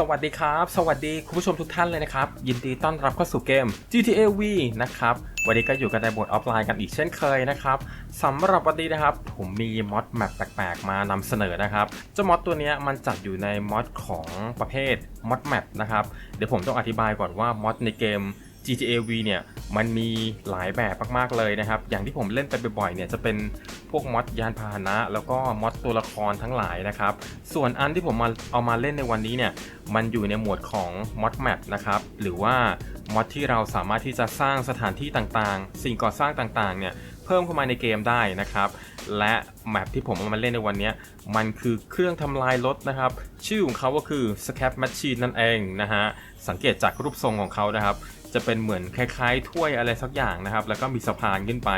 สวัสดีครับ สวัสดีคุณผู้ชมทุกท่านเลยนะครับ ยินดีต้อนรับเข้าสู่เกม GTA V นะครับ วันนี้ก็อยู่กันในบทออฟไลน์กันอีกเช่นเคยนะครับสำหรับวันนี้นะครับ ผมมีมอดแมปแปลกๆ มานำเสนอนะครับเจ้ามอดตัวนี้มันจัดอยู่ในมอดของประเภทมอดแมปนะครับ เดี๋ยวผมต้องอธิบายก่อนว่ามอดในเกม GTA V เนี่ยมันมีหลายแบบมากๆเลยนะครับ อย่างที่ผมเล่นไปบ่อยๆเนี่ยจะเป็นพวกมอดยานพาหนะ แล้วก็มอดตัวละครทั้งหลายนะครับ ส่วนอันที่ผมมาเอามาเล่นในวันนี้เนี่ยมันอยู่ในหมวดของมอดแมปนะครับหรือว่ามอดที่เราสามารถที่จะสร้างสถานที่ต่างๆ สิ่งก่อสร้างต่างๆเนี่ยเพิ่มเข้ามาในเกมได้นะครับและแมปที่ผมเอามาเล่นในวันนี้มันคือเครื่องทำลายรถนะครับ ชื่อของเขาก็คือ Scrap Machine นั่นเองนะฮะสังเกตจากรูปทรงของเขานะครับ จะเป็นเหมือนคล้ายๆถ้วยอะไรสักอย่างนะครับ แล้วก็มีสะพานขึ้นไป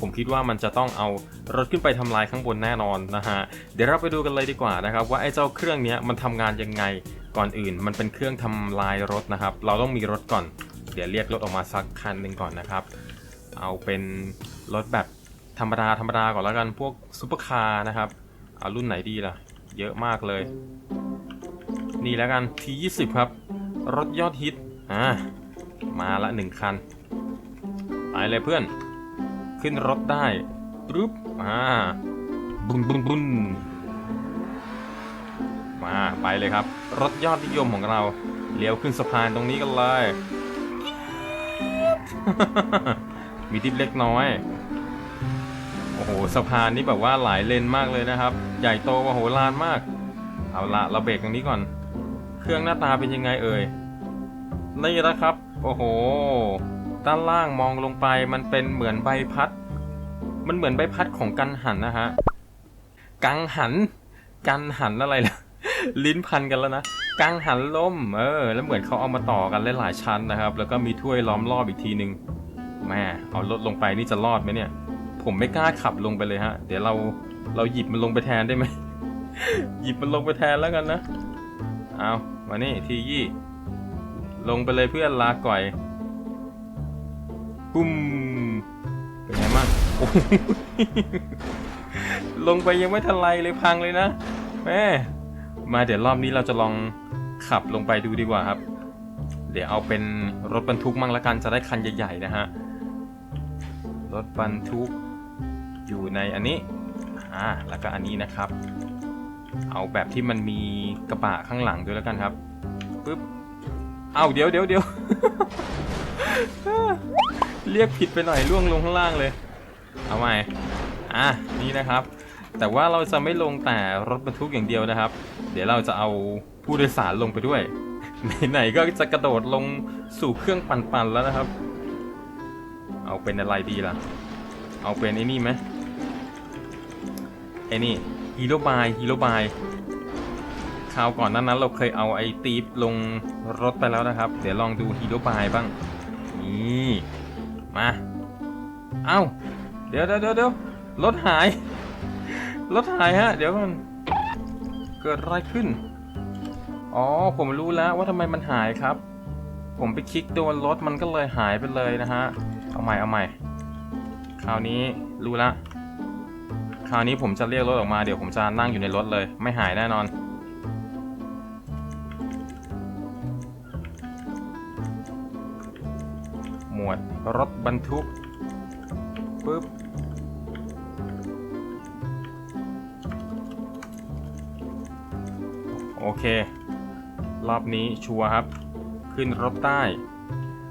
ผมคิดว่ามันจะต้องเอารถขึ้นไปทำลายข้างบนแน่นอนนะฮะ เดี๋ยวเราไปดูกันเลยดีกว่านะครับ ว่าไอ้เจ้าเครื่องนี้มันทำงานยังไง ก่อนอื่น มันเป็นเครื่องทำลายรถนะครับ เราต้องมีรถก่อน เดี๋ยวเรียกรถออกมาสักคันหนึ่งก่อนนะครับ เอาเป็นรถแบบธรรมดาธรรมดาก่อนแล้วกันพวกซุปเปอร์คาร์นะครับเอารุ่นไหนดีล่ะ เยอะมากเลย นี่แล้วกัน T20 ครับ รถยอดฮิต อ่า มาละหนึ่งคัน ไปเลยเพื่อน ขึ้นรถได้ปึ๊บอ่าบุนบุนบุนมาไปเลยครับ รถยอดนิยมของเราเลี้ยวขึ้นสะพานตรงนี้กันเลย มีทิปเล็กน้อย โอ้โหสะพานนี้แบบว่าหลายเลนมากเลยนะครับ ใหญ่โตมโหฬารมาก เอาละเราเบรกตรงนี้ก่อน เครื่องหน้าตาเป็นยังไงเอ่ยนี่นะครับ โอ้โห ด้านล่างมองลงไปมันเป็นเหมือนใบพัด มันเหมือนใบพัดของกังหันนะฮะ กังหัน กันหันอะไรล่ะ ลิ้นพันกันแล้วนะ กังหันล้มเออ แล้วเหมือนเขาเอามาต่อกันหลายๆชั้นนะครับ แล้วก็มีถ้วยล้อมรอบอีกทีหนึ่งแม่เอารถลงไปนี่จะรอดไหมเนี่ย ผมไม่กล้าขับลงไปเลยฮะ เดี๋ยวเรา เราหยิบมันลงไปแทนได้ไหม หยิบมันลงไปแทนแล้วกันนะ เอามานี่ทียี่ ลงไปเลยเพื่อนลาก่อยปุ้มเป็นไงบ้างลงไปยังไม่ทันไรเลยพังเลยนะแม่มาเดี๋ยวรอบนี้เราจะลองขับลงไปดูดีกว่าครับ เดี๋ยวเอาเป็นรถบรรทุกมั่งละกันจะได้คันใหญ่ๆนะฮะรถบรรทุกอยู่ในอันนี้อ่าแล้วก็อันนี้นะครับ เอาแบบที่มันมีกระบะข้างหลังด้วยแล้วกันครับปึ๊บ เอาเดี๋ยวเดี๋ยวเดี๋ยวเรียกผิดไปหน่อยล่วงลงข้างล่างเลย เอาใหม่ อะนี่นะครับ แต่ว่าเราจะไม่ลงแต่รถบรรทุกอย่างเดียวนะครับ เดี๋ยวเราจะเอาผู้โดยสารลงไปด้วย ไหนๆก็จะกระโดดลงสู่เครื่องปั่นๆแล้วนะครับ เอาเป็นอะไรดีล่ะ เอาเป็นไอ้นี่ไหมไอ้นี่ฮีโร่บายฮีโร่บาย คราวก่อนนั้นนั้นเราเคยเอาไอ้ตีฟลงรถไปแล้วนะครับ เดี๋ยวลองดูฮีโร่บายบ้าง นี่ มา เอ้าเดี๋ยวเดี๋ยวเดี๋ยวเดี๋ยวรถหาย รถหายฮะ เดี๋ยวมันเกิดอะไรขึ้น อ๋อ ผมรู้แล้วว่าทำไมมันหายครับ ผมไปคลิกโดนรถมันก็เลยหายไปเลยนะฮะ เอาใหม่เอาใหม่ คราวนี้รู้ละ คราวนี้ผมจะเรียกรถออกมาเดี๋ยวผมจะนั่งอยู่ในรถเลย ไม่หายแน่นอน หมวดรถบรรทุกปึ๊บโอเค รอบนี้ชัวร์ครับ ขึ้นรถใต้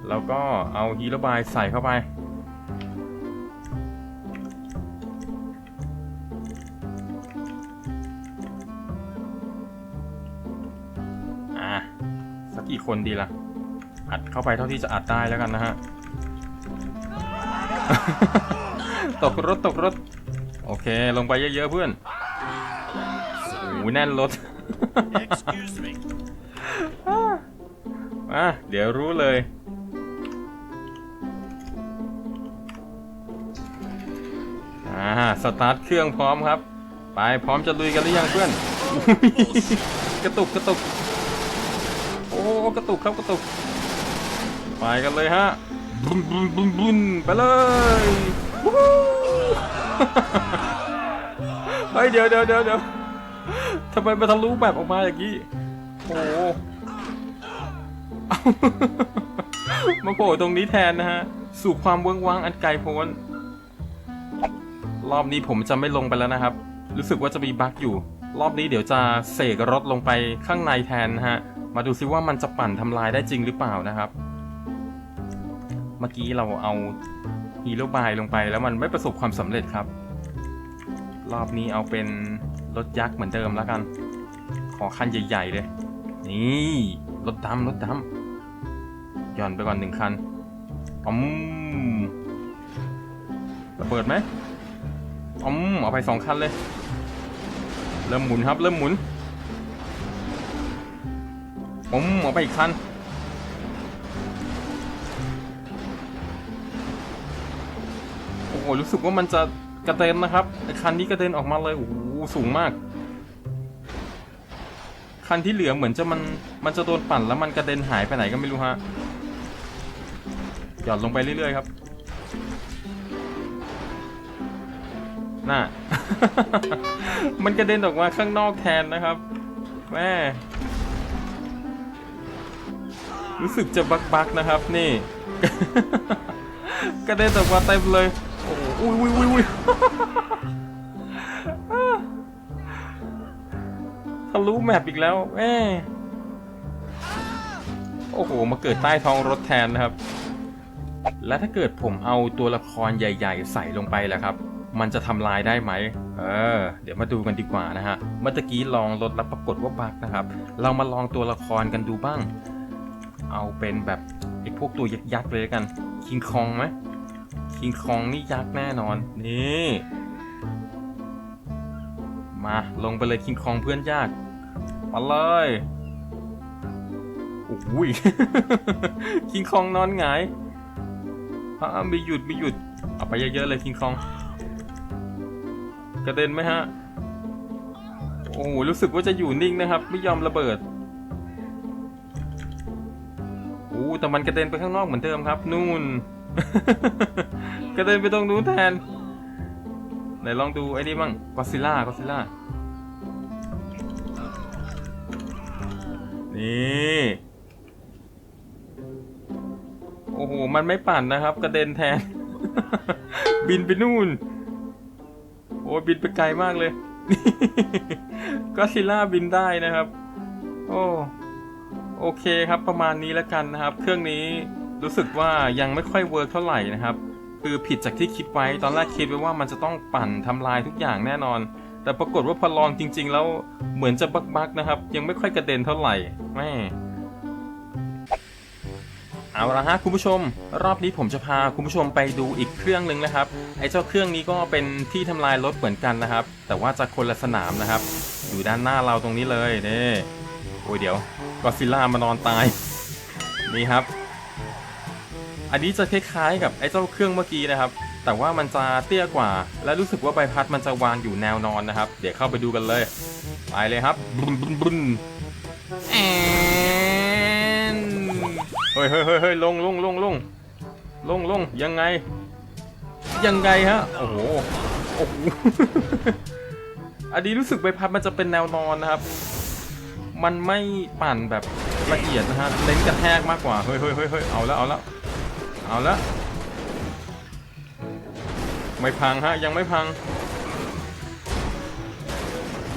แล้วก็เอาฮีโร่บายใส่เข้าไป อะ สักกี่คนดีล่ะ อัดเข้าไปเท่าที่จะอัดได้แล้วกันนะฮะ ตกรถตกรถ โอเค ลงไปเยอะๆเพื่อนโอ้แน่นรถ Excuse me. อะเดี๋ยวรู้เลย อ่า สตาร์ทเครื่องพร้อมครับ ไปพร้อมจะลุยกันหรือยังเพื่อน กระตุกกระตุก โอ้ กระตุกครับกระตุก ไปกันเลยฮะ บุนบุนบุนบุนไปเลยวู้ฮู้เฮ้ยเดี๋ยวเดี๋ยวเดี๋ยวเดี๋ยวทำไมมาทะลุแบบออกมาอย่างนี้โอ้โหมาโผล่ตรงนี้แทนนะฮะ สู่ความเวิ้งว้างอันไกลโพ้น รอบนี้ผมจะไม่ลงไปแล้วนะครับ รู้สึกว่าจะมีบั๊กอยู่ รอบนี้เดี๋ยวจะเสกรถลงไปข้างในแทนนะฮะ มาดูซิว่ามันจะปั่นทำลายได้จริงหรือเปล่านะครับ มื่อกี้เราเอาฮีโร่บายลงไปแล้วมันไม่ประสบความสำเร็จครับ รอบนี้เอาเป็นรถยักษ์เหมือนเดิมแล้วกัน ขอคันใหญ่ๆเลย นี่รถดำรถดำย่อนไปก่อนหนึ่งคันอมระเบิดไหมอมเอาไปสองคันเลย เริ่มหมุนครับ เริ่มหมุนอมเอาไปอีกคัน โอ้โหรู้สึกว่ามันจะกระเด็นนะครับคันนี้กระเด็นออกมาเลยโอ้โหสูงมาก คันที่เหลือเหมือนจะมันมันจะโดนปั่นแล้วมันกระเด็นหายไปไหนก็ไม่รู้ฮะหย่อนลงไปเรื่อยๆครับน่ะ มันกระเด็นออกมาข้างนอกแทนนะครับแม่รู้สึกจะบักๆนะครับนี่ กระเด็นออกมาเต็มเลย อุ้ยอุ้ยอุ้ยอุ้ยทะลุแมปอีกแล้วแม่โอ้โห มาเกิดใต้ท้องรถแทนนะครับ และถ้าเกิดผมเอาตัวละครใหญ่ ๆ ใส่ลงไปแล้วครับ มันจะทำลายได้ไหม เออ เดี๋ยวมาดูกันดีกว่านะฮะ เมื่อกี้ลองลดแล้วปรากฏว่าบักนะครับ เรามาลองตัวละครกันดูบ้าง เอาเป็นแบบไอ้พวกตัวยักษ์ๆเลยกัน คิงคองไหม คิงคองนี่ยักษ์แน่นอน นี่ มาลงไปเลยคิงคองเพื่อนยากมาเลยโอ้ยคิงคองนอนหงายฮะม่หยุดม่หยุด เอาไปเยอะๆเลยคิงคอง กระเด็นไหมฮะ โอ้โหรู้สึกว่าจะอยู่นิ่งนะครับ ไม่ยอมระเบิดโอ้แต่มันกระเด็นไปข้างนอกเหมือนเดิมครับ นู่น กระเด็นไปตรงนู้นแทน ไหนลองดูไอ้นี่บ้างกอซิล่ากอซิล่า นี่ โอ้โห มันไม่ปั่นนะครับ กระเด็นแทน บินไปนู่น โอ้บินไปไกลมากเลย ก็ซิล่าบินได้นะครับ โอ้ โอเคครับประมาณนี้แล้วกันนะครับ เครื่องนี้ รู้สึกว่ายังไม่ค่อยเวิร์กเท่าไหร่นะครับ คือผิดจากที่คิดไว้ตอนแรกคิดไว้ว่ามันจะต้องปั่นทำลายทุกอย่างแน่นอน แต่ปรากฏว่าพอลองจริง ๆ แล้วเหมือนจะบักๆนะครับ ยังไม่ค่อยกระเด็นเท่าไหร่แม่เอาละฮะคุณผู้ชม รอบนี้ผมจะพาคุณผู้ชมไปดูอีกเครื่องหนึ่งนะครับไอ้เจ้าเครื่องนี้ก็เป็นที่ทำลายรถเหมือนกันนะครับ แต่ว่าจะคนละสนามนะครับ อยู่ด้านหน้าเราตรงนี้เลยนี่โอ้ยเดี๋ยวก็ซิล่ามานอนตายนี่ครับ อันนี้จะคล้ายๆกับไอ้เจ้าเครื่องเมื่อกี้นะครับ แต่ว่ามันจะเตี้ยกว่า และรู้สึกว่าใบพัดมันจะวางอยู่แนวนอนนะครับ เดี๋ยวเข้าไปดูกันเลย ไปเลยครับบุนบุนบุนแอนเฮ้ยเฮ้ยเฮ้ยเฮ้ยลงลงลงลงลงลงยังไง ยังไงฮะ โอ้โห โอ้โห อันนี้รู้สึกใบพัดมันจะเป็นแนวนอนนะครับ มันไม่ปั่นแบบละเอียดนะฮะเน้นกระแทกมากกว่า เฮ้ยเฮ้ยเฮ้ยเฮ้ยเอาแล้วเอาแล้ว เอาล้วไม่พังฮะ ยังไม่พัง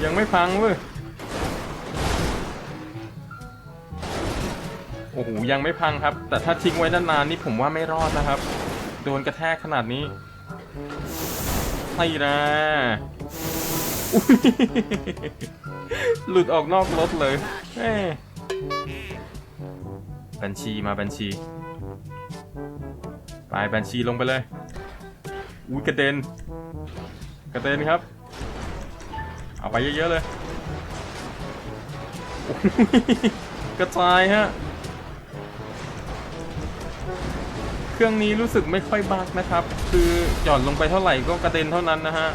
ยังไม่พังเว้ยโอ้โหยังไม่พังครับ แต่ถ้าทิ้งไว้นานๆนี่ผมว่าไม่รอดนะครับ โดนกระแทกขนาดนี้ไอ้นะหลุดออกนอกรถเลยแม่บัญชีมาบัญชี ไปบัญชีลงไปเลยอุ้ยกระเด็น กระเด็นครับ เอาไปเยอะๆเลย กระจายฮะ เครื่องนี้รู้สึกไม่ค่อยบักนะครับ คือหย่อนลงไปเท่าไหร่ก็กระเด็นเท่านั้นนะฮะ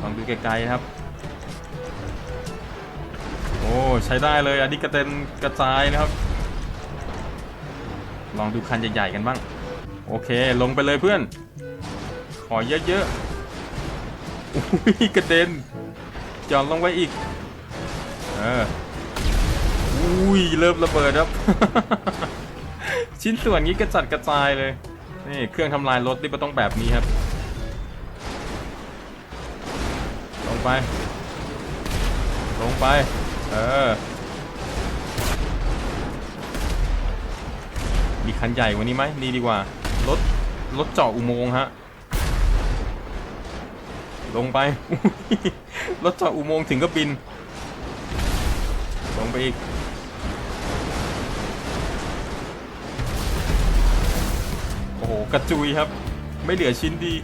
ลองดูไกลๆครับ โอ้ใช้ได้เลยอันนี้กระเด็นกระจายนะครับ ลองดูคันใหญ่ๆกันบ้าง โอเคลงไปเลยเพื่อน ขอเยอะๆอุ้ยกระเด็นหย่อนลงไปอีก เอออุ้ยเริ่มระเบิดครับ ชิ้นส่วนนี้กระจัดกระจายเลย นี่เครื่องทำลายรถนี่มันต้องแบบนี้ครับ ลงไป ลงไป เออ มีคันใหญ่กว่านี้ไหมนี่ดีกว่า รถรถเจาะอุโมงค์ฮะ ลงไป รถเจาะอุโมงค์ถึงก็บิน ลงไปอีก โอ้โห กระจุยครับ ไม่เหลือชิ้นดี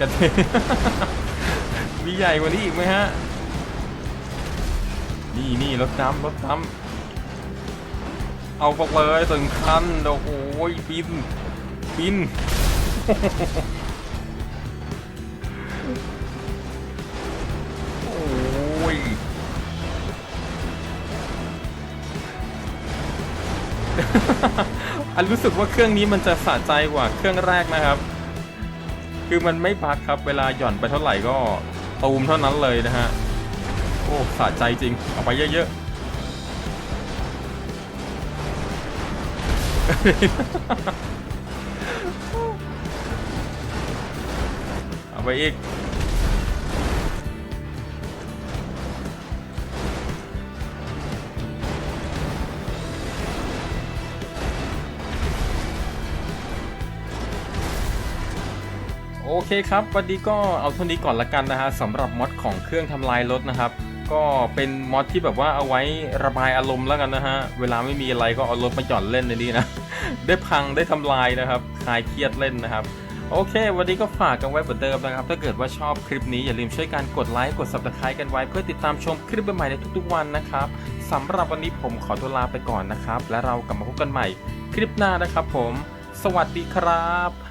กระเท มีใหญ่กว่านี้อีกไหมฮะ นี่นี่รถดำรถดำเอาไปเลยถึงคันโอ้โหบินบินโอ้ยอันรู้สึกว่าเครื่องนี้มันจะสะใจกว่าเครื่องแรกนะครับ คือมันไม่พักครับเวลาหย่อนไปเท่าไหร่ก็ ตูมเท่านั้นเลยนะฮะ โอ้สะใจจริง เอาไปเยอะๆ เอาไปอีก เคครับ วันนี้ก็เอาเท่านี้ก่อนละกันนะฮะสำหรับมอดของเครื่องทำลายรถนะครับ ก็เป็นมอดที่แบบว่าเอาไว้ระบายอารมณ์แล้วกันนะฮะ เวลาไม่มีอะไรก็เอารถมาหย่อนเล่นในนี้นะ ได้พังได้ทำลายนะครับคลายเครียดเล่นนะครับโอเค วันนี้ก็ฝากกันไว้เหมือนเดิมนะครับ ถ้าเกิดว่าชอบคลิปนี้อย่าลืมช่วยการกดไลค์ กด subscribe กันไว้ เพื่อติดตามชมคลิปใหม่ในทุกๆวันนะครับสำหรับวันนี้ผมขอตัวลาไปก่อนนะครับ และเรากลับมาพบกันใหม่ คลิปหน้านะครับผม สวัสดีครับ